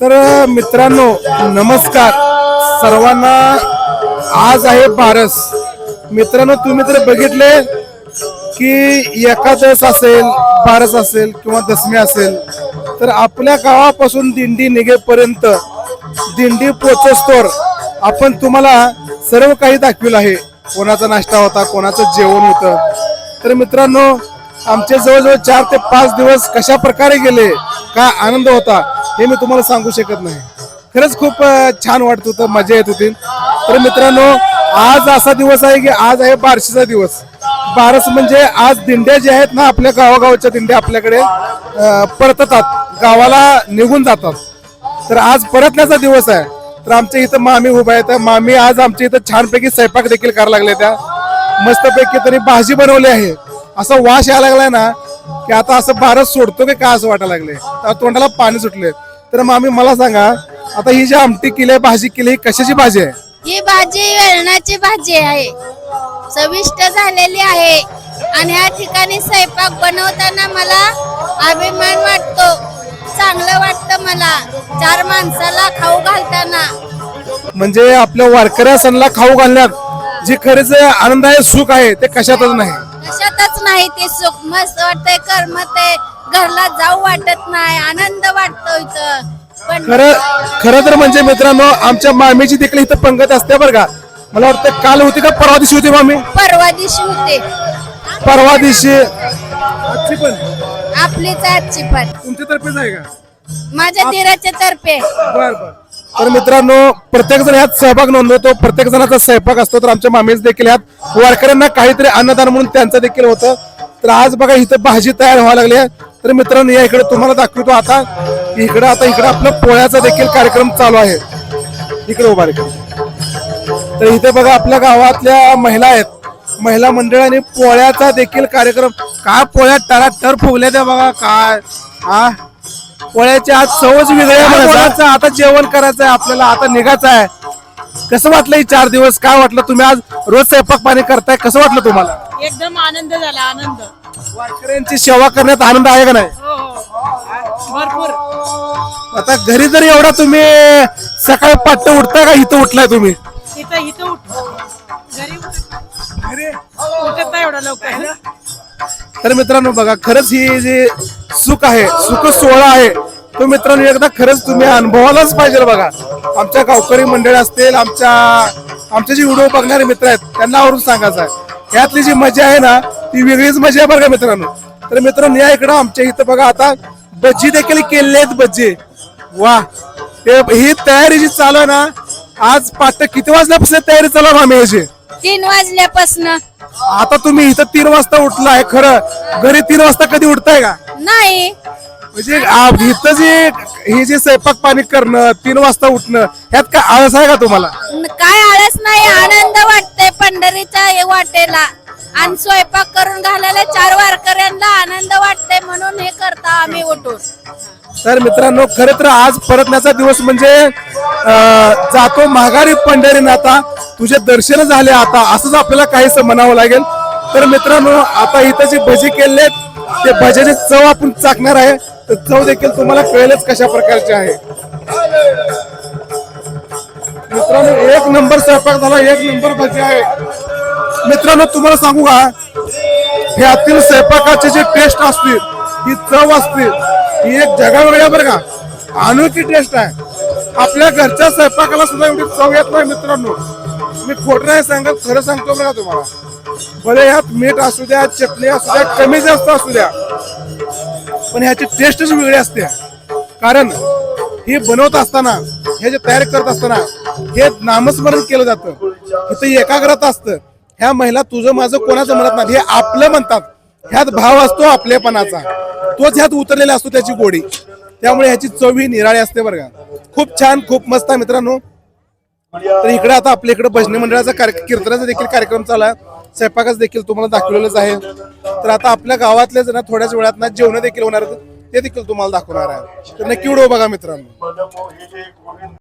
तर मित्रांनो नमस्कार. सर्वांना आज आहे बारस. मित्रांनो तुम्ही तर बघितले की एकादश असेल बारस असेल किंवा दसमी असेल तर आपल्या गावापासून दिंडी निघेपर्यंत दिंडी पोचस्तोर आपण तुम्हाला सर्व काही दाखविलं आहे. कोणाचा नाश्ता होता कोणाचं जेवण होतं. तर मित्रांनो आमचे जवळजवळ चार ते पाच दिवस कशा प्रकारे गेले काय आनंद होता हे मी तुम्हाला सांगू शकत नाही. खरंच खूप छान वाटत होतं मजा येत होती. तर मित्रांनो आज असा दिवस आहे की आज आहे बारशीचा दिवस. बारस म्हणजे आज दिंड्या ज्या आहेत ना आपल्या गावागावच्या दिंड्या आपल्याकडे परततात. गावाला निघून जातात. तर आज परतण्याचा दिवस आहे. तर आमच्या इथं मामी उभा आहेत. मामी आज आमच्या इथं छानपैकी स्वयंपाक देखील करायला लागले त्या. मस्तपैकी तरी भाजी बनवली आहे. असा वास यायला लागलाय ना की आता असं भारत सोडतो की काय असं वाटायला लागले तोंडाला पाणी सुटले तर मामी मला सांगा आता ही जी आमटी केली आहे भाजी केली ही कशाची भाजी आहे? ही भाजी वेळणाची भाजी आहे. चविष्ट झालेली आहे. आणि या ठिकाणी स्वयंपाक बनवताना मला अभिमान वाटतो. चांगलं वाटतं मला. चार माणसाला खाऊ घालताना. म्हणजे आपल्या वारकऱ्या सणला खाऊ घालण्यात जे खरेच आनंद आहे सुख आहे ते कशातच नाही. कशातच नाही ते सुख. मस्त वाटतंय करमतय घरला जाऊ वाटत नाही आनंद वाटतो इथं. पण खरं खरं तर म्हणजे मित्रांनो आमच्या मामीची देखील इथं पंगत असते बरं का. मला वाटतं काल होती का? परवा दिवशी होती मामी. परवा दिवशी होते. परवा दिवशी. आजची पण? आपलीच आजची पण. तुमच्या तर्फेच आहे का? माझ्या दिराच्या तर्फे. बर बर. तर मित्रांनो प्रत्येक जण ह्यात सहभाग नोंदवतो. प्रत्येक जणाचा सहभाग असतो तर आमच्या मामेज देखील यात वारकऱ्यांना काहीतरी अन्नदान म्हणून त्यांचं देखील होतं. तर आज बघा इथं भाजी तयार व्हायला लागली आहे. तर मित्रांनो या इकडे तुम्हाला दाखवतो आता. इकडे आता इकडे आपला पोळ्याचा देखील कार्यक्रम चालू आहे. इकडे उभा तर इथे बघा आपल्या गावातल्या महिला आहेत. महिला मंडळाने पोळ्याचा देखील कार्यक्रम काय पोळ्या टराटर फुगल्या त्या बघा? काय? हा पोळ्याची आज चवच वेगळी आहे म्हणायचं. आता जेवण करायचं आहे आपल्याला आता निघायचं आहे कसं वाटलं ही चार दिवस? काय वाटलं? तुम्ही आज रोज स्वयंपाक पाणी करताय कसं वाटलं तुम्हाला? एकदम आनंद झाला आनंद. वारकऱ्यांची सेवा करण्यात आनंद आहे का नाही? हो हो. भरपूर. आता घरी जर एवढा तुम्ही सकाळी पाट्ट उठताय का? इथं उठलाय तुम्ही? इथं इथं उठ. घरी उठ- उठत नाही एवढा लवकर. तर मित्रांनो बघा खरंच ही जी सुख आहे सुख सोहळा आहे तो मित्रांनो एकदा खरंच तुम्ही अनुभवालाच पाहिजे बघा. आमच्या गावकरी मंडळ असतील आमच्या आमचे जे व्हिडिओ बघणारे मित्र आहेत त्यांना आवरून सांगायचं आहे. यातली जी मजा आहे ना ती वेगळीच मजा आहे बघा मित्रांनो. तर मित्रांनो या इकडं आमच्या इथं बघा आता भज्जी देखील केलेले आहेत भज्जी वा ही तयारी जी चालू आहे ना आज पाठ किती वाजल्यापासून तयारी चालू आहे मामी याची? तीन वाजल्यापासून. आता तुम्ही इथं तीन वाजता उठलाय खरं. घरी तीन वाजता कधी उठताय का? नाही. म्हणजे आ- इथं जे हे जे स्वयंपाक पाणी करणं तीन वाजता उठणं ह्यात काय आळस आहे का तुम्हाला? न- काय आळस नाही आनंद वाटतंय पंढरीच्या हे वाटेला. आणि स्वयंपाक करून घालायला चार वारकऱ्यांना आनंद वाटतंय म्हणून हे करता आम्ही उठून. तर मित्रांनो खरं तर आज परतण्याचा दिवस म्हणजे अं, जातो माघारी पंढरी नाता तुझे दर्शन झाले आता असंच आपल्याला काहीच म्हणावं लागेल. तर मित्रांनो आता इथं जे भजी केले ते भज्याची चव आपण चाकणार आहे. तर चव देखील तुम्हाला कळेलच कशा प्रकारची आहे. मित्रांनो एक नंबर स्वयंपाक झाला एक नंबर भजी आहे. मित्रांनो तुम्हाला सांगू का? ह्यातील स्वयंपाकाची जी टेस्ट असतील ही चव असतील ही एक जगावेगळ्या बरं का? अनोखी टेस्ट आहे. आपल्या घरच्या स्वयंपाकाला सुद्धा एवढी चव येत नाही मित्रांनो. मी खोट नाही सांगत खरं सांगतो बरं तुम्हाला. भले ह्यात मीठ असू द्या चटणी असू द्या कमी जास्त असू द्या पण ह्याची टेस्टच वेगळी असते. कारण हे बनवत असताना हे जे तयार करत असताना हे नामस्मरण केलं जातं. इथं एकाग्रता असतं. ह्या महिला तुझं माझं कोणाचं म्हणत नाही हे आपलं म्हणतात. ह्यात भाव असतो आपलेपणाचा. तोच ह्यात उतरलेला असतो त्याची गोडी. त्यामुळे ह्याची चव ही निराळी असते बरं का. खूप छान खूप मस्त आहे मित्रांनो. तर इकडे आता आपल्या इकडे भजनी मंडळाचा कार्य- कीर्तनाचा देखील कार्यक्रम चालू आहे. स्वयंपाकच देखील तुम्हाला दाखवलेलंच आहे. तर आता आपल्या गावातल्या जण थोड्याच वेळात ना जेवण देखील होणार ते देखील तुम्हाला दाखवणार आहे. तर नक्की व्हिडिओ बघा मित्रांनो.